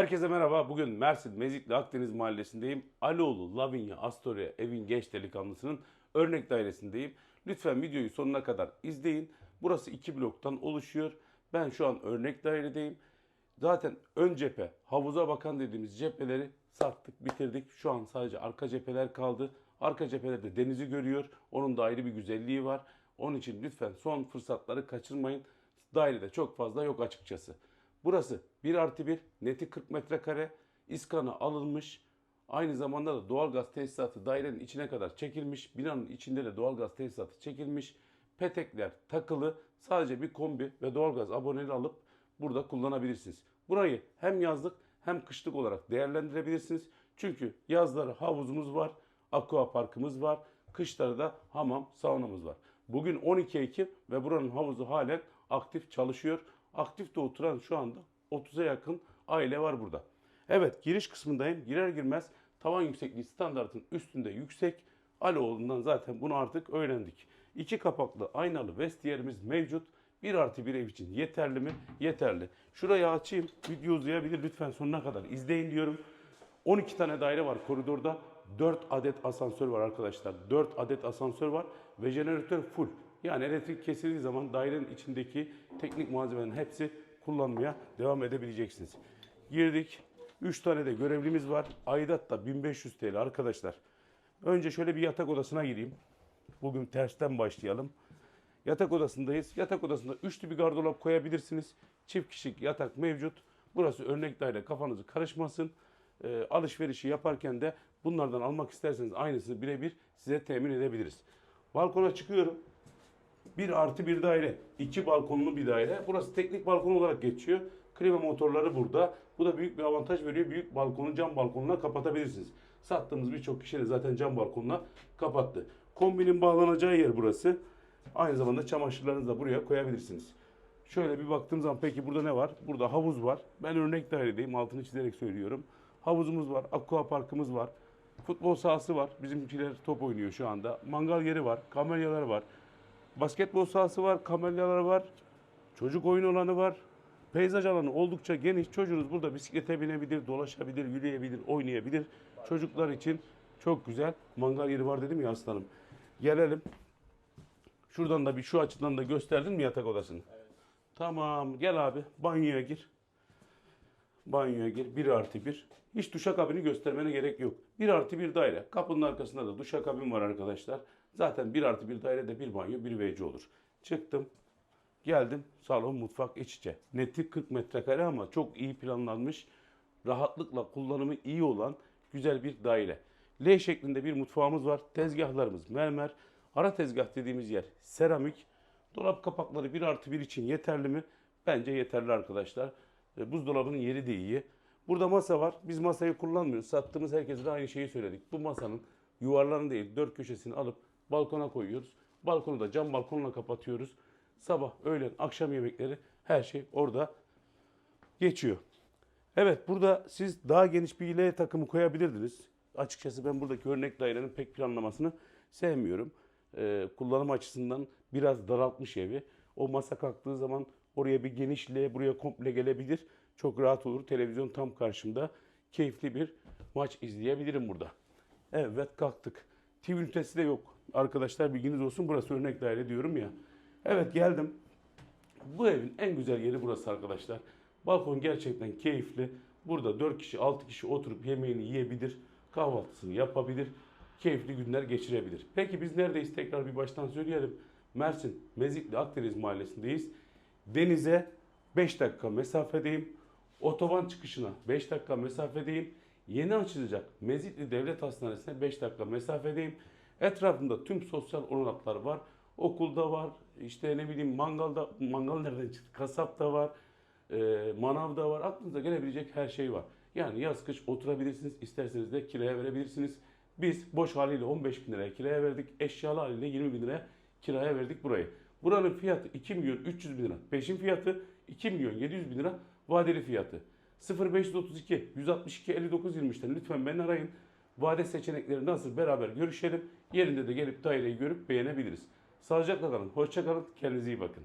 Herkese merhaba. Bugün Mersin Mezitli Akdeniz Mahallesi'ndeyim. Aloğlu Lavinya Astoria evin genç delikanlısının örnek dairesindeyim. Lütfen videoyu sonuna kadar izleyin. Burası iki bloktan oluşuyor. Ben şu an örnek dairedeyim. Zaten ön cephe, havuza bakan dediğimiz cepheleri sattık, bitirdik. Şu an sadece arka cepheler kaldı. Arka cephelerde denizi görüyor. Onun da ayrı bir güzelliği var. Onun için lütfen son fırsatları kaçırmayın. Dairede çok fazla yok açıkçası. Burası 1 artı 1, neti 40 metrekare, iskanı alınmış. Aynı zamanda da doğalgaz tesisatı dairenin içine kadar çekilmiş. Binanın içinde de doğalgaz tesisatı çekilmiş. Petekler takılı. Sadece bir kombi ve doğalgaz aboneliği alıp burada kullanabilirsiniz. Burayı hem yazlık hem kışlık olarak değerlendirebilirsiniz. Çünkü yazları havuzumuz var, aqua parkımız var, kışları da hamam, saunamız var. Bugün 12 Ekim ve buranın havuzu halen aktif çalışıyor. Aktifte oturan şu anda 30'a yakın aile var burada. Evet giriş kısmındayım. Girer girmez tavan yüksekliği standartın üstünde yüksek. Aloğlu'ndan zaten bunu artık öğrendik. İki kapaklı aynalı vestiyerimiz mevcut. 1 artı bir ev için yeterli mi? Yeterli. Şurayı açayım. Video uzayabilir. Lütfen sonuna kadar izleyin diyorum. 12 tane daire var koridorda. 4 adet asansör var arkadaşlar. 4 adet asansör var ve jeneratör full. Yani elektrik kesildiği zaman dairenin içindeki teknik malzemenin hepsi kullanmaya devam edebileceksiniz. Girdik. 3 tane de görevlimiz var. Aidat da 1500 TL arkadaşlar. Önce şöyle bir yatak odasına gireyim. Bugün tersten başlayalım. Yatak odasındayız. Yatak odasında üçlü bir gardırop koyabilirsiniz. Çift kişilik yatak mevcut. Burası örnek daire kafanızı karışmasın. Ee, alışverişi yaparken de bunlardan almak isterseniz aynısını birebir size temin edebiliriz. Balkona çıkıyorum. Bir artı bir daire. iki balkonlu bir daire. Burası teknik balkon olarak geçiyor. Klima motorları burada. Bu da büyük bir avantaj veriyor. Büyük balkonu cam balkonuna kapatabilirsiniz. Sattığımız birçok kişi de zaten cam balkonuna kapattı. Kombinin bağlanacağı yer burası. Aynı zamanda çamaşırlarınızı da buraya koyabilirsiniz. Şöyle bir baktığım zaman peki burada ne var? Burada havuz var. Ben örnek dairedeyim. Altını çizerek söylüyorum. Havuzumuz var. Aqua parkımız var. Futbol sahası var. Bizimkiler top oynuyor şu anda. Mangal yeri var. Kamelyalar var. Basketbol sahası var. Kamelyalar var. Çocuk oyun alanı var. Peyzaj alanı oldukça geniş. Çocuğunuz burada bisiklete binebilir, dolaşabilir, yürüyebilir, oynayabilir. Çocuklar için çok güzel. Mangal yeri var dedim ya aslanım. Gelelim. Şuradan da bir şu açıdan da gösterdin mi yatak odasını? Tamam. Gel abi. Banyoya gir. Banyoya gir. 1 artı 1. Hiç duşakabini göstermene gerek yok. 1 artı 1 daire. Kapının arkasında da duşakabin var arkadaşlar. Zaten 1 artı 1 dairede bir banyo, bir WC olur. Çıktım. Geldim. Salon, mutfak iç içe. Neti 40 metrekare ama çok iyi planlanmış. Rahatlıkla kullanımı iyi olan güzel bir daire. L şeklinde bir mutfağımız var. Tezgahlarımız mermer. Ara tezgah dediğimiz yer seramik. Dolap kapakları 1 artı 1 için yeterli mi? Bence yeterli arkadaşlar. E, Buzdolabının yeri de iyi. Burada masa var. Biz masayı kullanmıyoruz. Sattığımız herkese de aynı şeyi söyledik. Bu masanın yuvarlarını değil dört köşesini alıp balkona koyuyoruz. Balkonu da cam balkonla kapatıyoruz. Sabah, öğlen, akşam yemekleri her şey orada geçiyor. Evet burada siz daha geniş bir L takımı koyabilirdiniz. Açıkçası ben buradaki örnek dairenin pek planlamasını sevmiyorum. Ee, kullanım açısından biraz daraltmış evi. O masa kalktığı zaman oraya bir geniş L buraya komple gelebilir. Çok rahat olur. Televizyon tam karşımda. Keyifli bir maç izleyebilirim burada. Evet kalktık. TV ünitesi de yok. Arkadaşlar bilginiz olsun burası örnek daire diyorum ya. Evet geldim. Bu evin en güzel yeri burası arkadaşlar. Balkon gerçekten keyifli. Burada 4 kişi 6 kişi oturup yemeğini yiyebilir. Kahvaltısını yapabilir. Keyifli günler geçirebilir. Peki biz neredeyiz? Tekrar bir baştan söyleyelim. Mersin, Mezitli Akdeniz Mahallesi'ndeyiz. Denize 5 dakika mesafedeyim. Otoban çıkışına 5 dakika mesafedeyim. Yeni açılacak Mezitli Devlet Hastanesi'ne 5 dakika mesafedeyim. Etrafımda tüm sosyal olanaklar var. Okulda var, işte ne bileyim mangalda, mangal nereden çıktı? Kasapta var, e, manavda var. Aklınıza gelebilecek her şey var. Yani yaz kış oturabilirsiniz, isterseniz de kiraya verebilirsiniz. Biz boş haliyle 15 bin liraya kiraya verdik, eşyalı haliyle 20 bin liraya kiraya verdik burayı. Buranın fiyatı 2 milyon 300 bin lira. Peşin fiyatı 2 milyon 700 bin lira. Vadeli fiyatı. 0532 162 59 23'ten lütfen beni arayın. Vade seçenekleri nasıl beraber görüşelim. Yerinde de gelip daireyi görüp beğenebiliriz. Sağlıcakla kalın. Hoşça kalın. Kendinize iyi bakın.